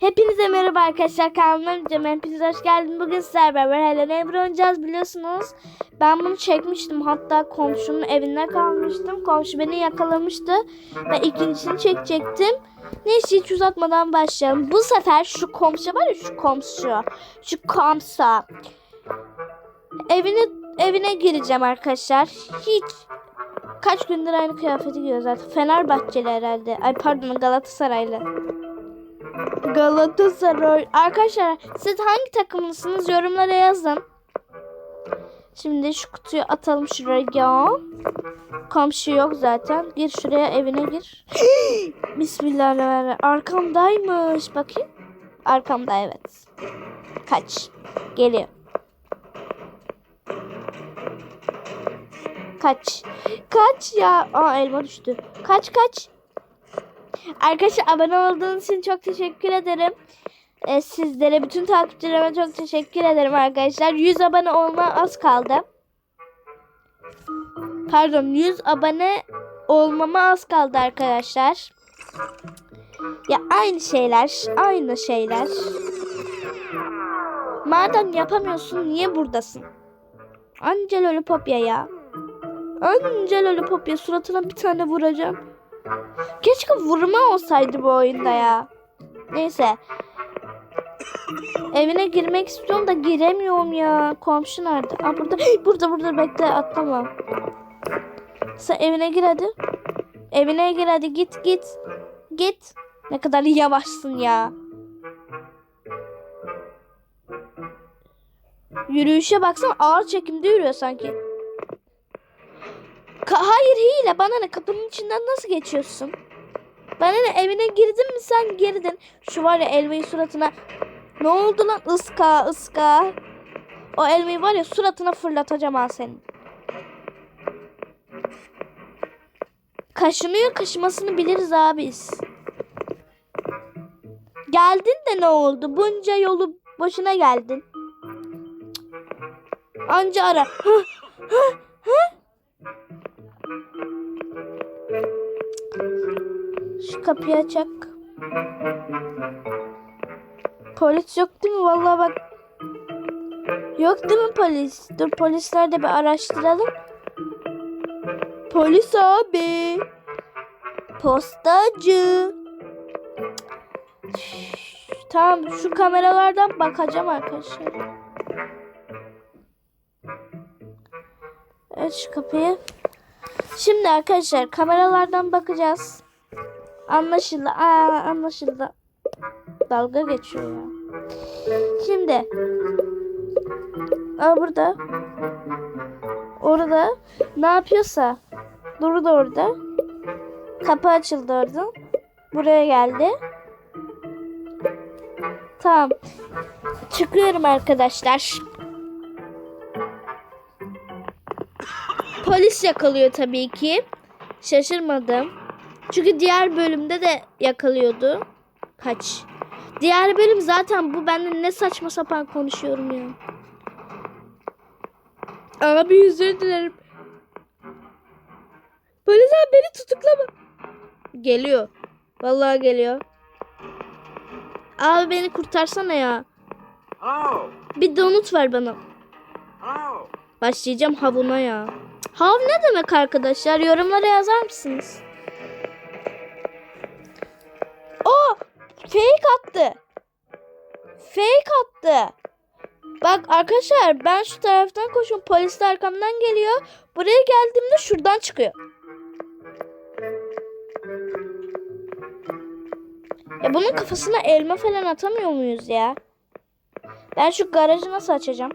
Hepinize merhaba arkadaşlar kanalıma videom hepiniz hoş geldiniz. Bugün sizlerle beraber Hello Neighbor oynayacağız biliyorsunuz. Ben bunu çekmiştim hatta komşunun evinde kalmıştım. Komşu beni yakalamıştı ve ikincisini çekecektim. Neyse hiç uzatmadan başlayalım. Bu sefer şu komşu var ya şu komşu. Şu komsa. Evine, evine gireceğim arkadaşlar. Hiç kaç gündür aynı kıyafeti giyiyor zaten. Fenerbahçeli herhalde. Ay pardon Galatasaraylı. Galatasaray. Arkadaşlar siz hangi takımlısınız yorumlara yazın. Şimdi şu kutuyu atalım şuraya. Komşu yok zaten. Gir şuraya evine gir. Bismillahirrahmanirrahim. Arkamdaymış. Bakayım. Arkamda evet. Kaç. Geliyor. Kaç. Kaç ya. Aa elma düştü. Kaç kaç. Arkadaşlar abone olduğunuz için çok teşekkür ederim. Ee, sizlere bütün takipçilerime çok teşekkür ederim arkadaşlar. 100 abone olma az kaldı. Pardon 100 abone olmama az kaldı arkadaşlar. Ya aynı şeyler, aynı şeyler. Madem yapamıyorsun niye buradasın? Anca lollipop ya ya. Anca suratına bir tane vuracağım. Keşke vurma olsaydı bu oyunda ya. Neyse. Evine girmek istiyorum da giremiyorum ya. Komşu nerede? Aa, burada. Burada burada bekle atlama. Sen evine gir hadi. Evine gir hadi git git. Git. Ne kadar yavaşsın ya. Yürüyüşe baksana ağır çekimde yürüyor sanki. Ka- Hayır hile bana ne kapının içinden nasıl geçiyorsun? Bana ne evine girdin mi sen girdin. Şu var ya elmayı suratına. Ne oldu lan ıska ıska. O elmayı var ya suratına fırlatacağım ha senin. Kaşınıyor kaşımasını biliriz abis. Geldin de ne oldu? Bunca yolu boşuna geldin. Anca ara. Hı, hı, hı. Şu kapıyı açak. Polis yok değil mi? Vallahi bak. Yok değil mi polis? Dur polisler de bir araştıralım. Polis abi. Postacı. Tamam şu kameralardan bakacağım arkadaşlar. Evet şu kapıyı. Şimdi arkadaşlar kameralardan bakacağız. Anlaşıldı. Aa, anlaşıldı. Dalga geçiyor ya. Şimdi. Aa, burada. Orada. Ne yapıyorsa. Durdu orada. Kapı açıldı orada. Buraya geldi. Tamam. Çıkıyorum arkadaşlar. Polis yakalıyor tabii ki. Şaşırmadım. Çünkü diğer bölümde de yakalıyordu. Kaç. Diğer bölüm zaten bu benden ne saçma sapan konuşuyorum ya. Abi özür dilerim. Polis abi beni tutuklama. Geliyor. Vallahi geliyor. Abi beni kurtarsana ya. Oh, Bir donut ver bana. oh. Başlayacağım havuna ya. Hav ne demek arkadaşlar? Yorumlara yazar mısınız? O fake attı. Fake attı. Bak arkadaşlar ben şu taraftan koşuyorum. Polis de arkamdan geliyor. Buraya geldiğimde şuradan çıkıyor. Ya bunun kafasına elma falan atamıyor muyuz ya? Ben şu garajı nasıl açacağım?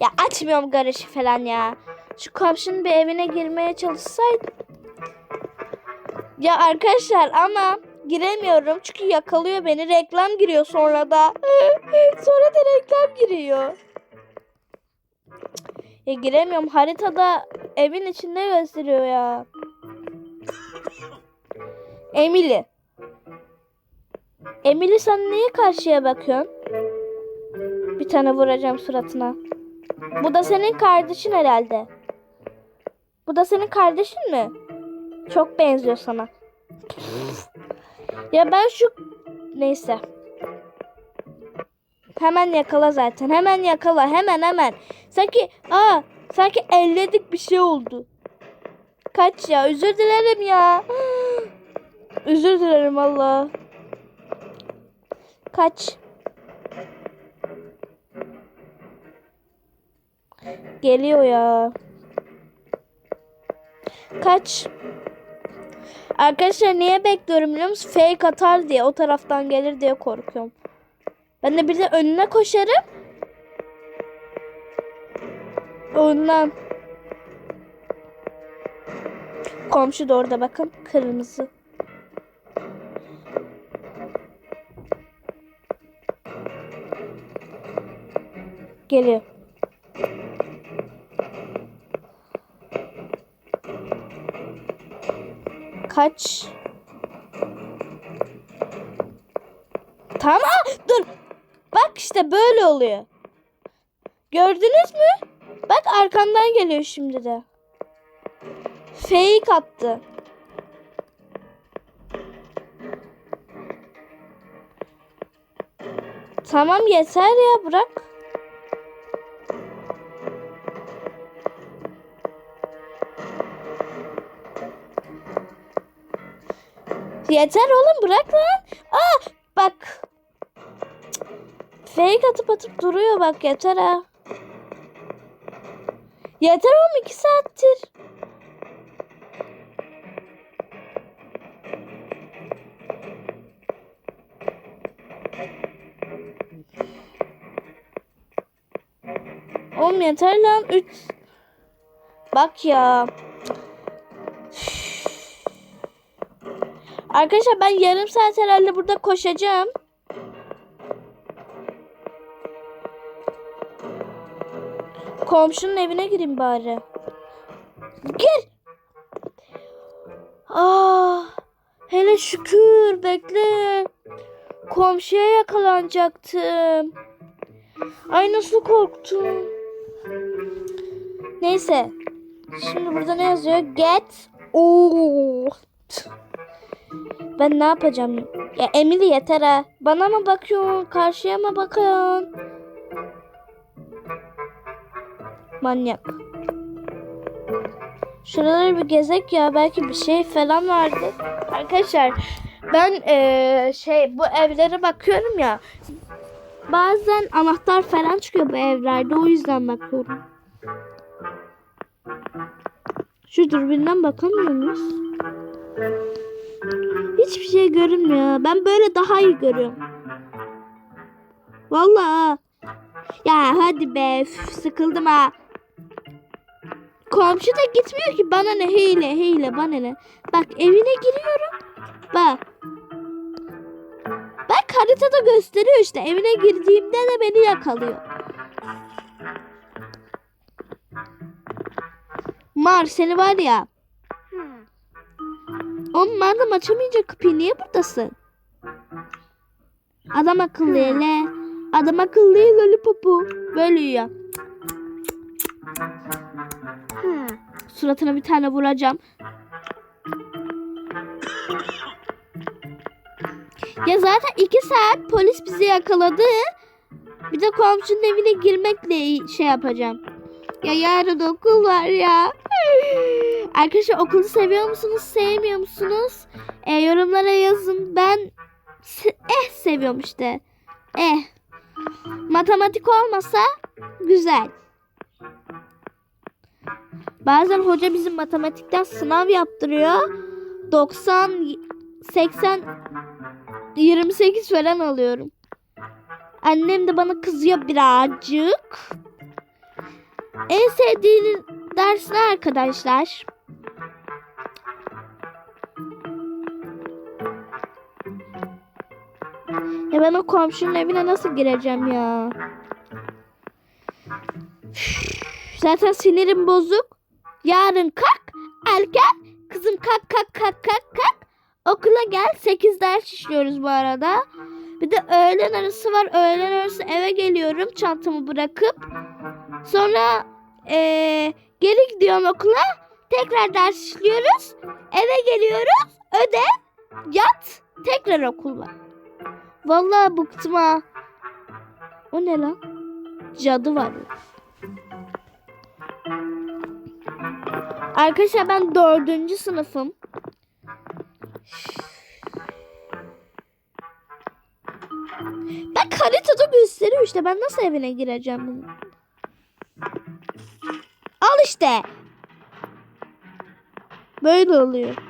Ya açmıyorum garajı falan ya. Şu komşunun bir evine girmeye çalışsaydım. Ya arkadaşlar ama giremiyorum çünkü yakalıyor beni. Reklam giriyor sonra da. sonra da reklam giriyor. Ya giremiyorum. Haritada evin içinde gösteriyor ya. Emily. Emily sen niye karşıya bakıyorsun? Bir tane vuracağım suratına. Bu da senin kardeşin herhalde. Bu da senin kardeşin mi? Çok benziyor sana. ya ben şu Neyse. Hemen yakala zaten. Hemen yakala. Hemen hemen. Sanki aa sanki elledik bir şey oldu. Kaç ya. Özür dilerim ya. Özür dilerim Allah. Kaç. Geliyor ya. Kaç. Arkadaşlar niye bekliyorum biliyor musun? Fake atar diye o taraftan gelir diye korkuyorum. Ben de bir de önüne koşarım. Ondan. Komşu da orada bakın. Kırmızı. Geliyor. Kaç? Tamam dur. Bak işte böyle oluyor. Gördünüz mü? Bak arkamdan geliyor şimdi de. Fake attı. Tamam yeter ya bırak. Yeter oğlum bırak lan. Aa bak. Fake atıp atıp duruyor bak yeter ha. Yeter oğlum iki saattir. Oğlum yeter lan. Üç. Bak ya. Arkadaşlar ben yarım saat herhalde burada koşacağım. Komşunun evine gireyim bari. Gir. Ah, hele şükür bekle. Komşuya yakalanacaktım. Ay nasıl korktum. Neyse. Şimdi burada ne yazıyor? Get out. Ben ne yapacağım? Ya Emily yeter ha. Bana mı bakıyorsun? Karşıya mı bakıyorsun? Manyak. Şuraları bir gezek ya. Belki bir şey falan vardı. Arkadaşlar ben eee, şey bu evlere bakıyorum ya. Bazen anahtar falan çıkıyor bu evlerde. O yüzden bakıyorum. Şu dürbünden bakamıyor muyuz? Hiçbir şey görünmüyor. Ben böyle daha iyi görüyorum. Vallahi. Ya hadi be. üf, sıkıldım ha. Komşu da gitmiyor ki. Bana ne hile hile bana ne. Bak evine giriyorum. Bak. Bak haritada gösteriyor işte. Evine girdiğimde de beni yakalıyor. Mar seni var ya. Oğlum madem açamayacak kapıyı niye buradasın? Adam akıllı hele. Adam akıllı lollipopu. Böyle yiyor. Suratına bir tane vuracağım. Ya zaten iki saat polis bizi yakaladı. Bir de komşunun evine girmekle şey yapacağım. Ya yarın okul var ya. Arkadaşlar okulu seviyor musunuz, sevmiyor musunuz? E, yorumlara yazın. Ben eh seviyorum işte. Eh. Matematik olmasa güzel. Bazen hoca bizim matematikten sınav yaptırıyor. 90 80 28 falan alıyorum. Annem de bana kızıyor birazcık. En sevdiğiniz ders ne arkadaşlar? Ya ben o komşunun evine nasıl gireceğim ya? Zaten sinirim bozuk. Yarın kalk erken. Kızım kalk kalk kalk kalk kalk. Okula gel. 8 ders işliyoruz bu arada. Bir de öğlen arası var. Öğlen arası eve geliyorum çantamı bırakıp. Sonra eee, geri gidiyorum okula. Tekrar ders işliyoruz. Eve geliyoruz. Ödev, yat, tekrar okul var. Vallahi bıktım ha. O ne lan? Cadı var. Arkadaşlar ben dördüncü sınıfım. Bak haritada gösteriyor işte. Ben nasıl evine gireceğim bunu? Al işte. Böyle oluyor.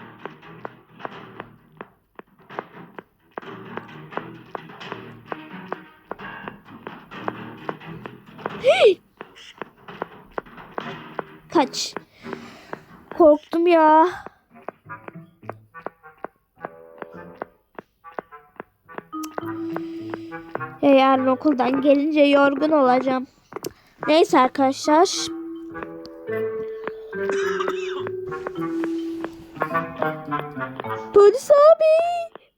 Kaç. Korktum ya. Ya yarın okuldan gelince yorgun olacağım. Neyse arkadaşlar. Polis abi.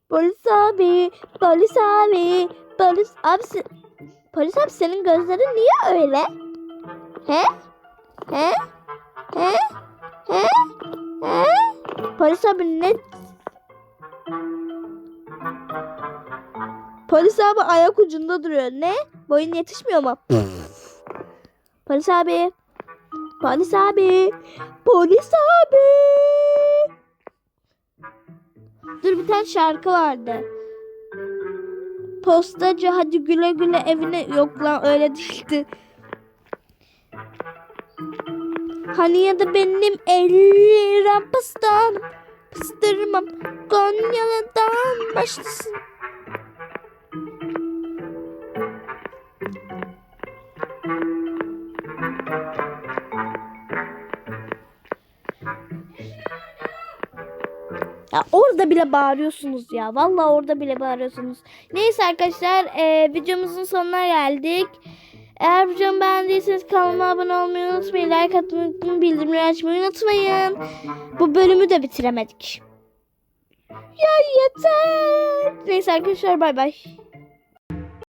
Polis abi. Polis abi. Polis abi. Polis abi senin gözlerin niye öyle? He? He? Abi? Polis abi ayak ucunda duruyor. Ne? Boyun yetişmiyor mu? Polis abi. Polis abi. Polis abi. Dur bir tane şarkı vardı. Postacı hadi güle güle evine yok lan öyle değildi. Hani ya da benim ellerim pastan pastırmam Konya'dan başlasın. Ya orada bile bağırıyorsunuz ya. Vallahi orada bile bağırıyorsunuz. Neyse arkadaşlar e, videomuzun sonuna geldik. Eğer videomu beğendiyseniz kanalıma abone olmayı unutmayın. Like atmayı unutmayın. Bildirimleri açmayı unutmayın. Bu bölümü de bitiremedik. Ya yeter. Neyse arkadaşlar bay bay.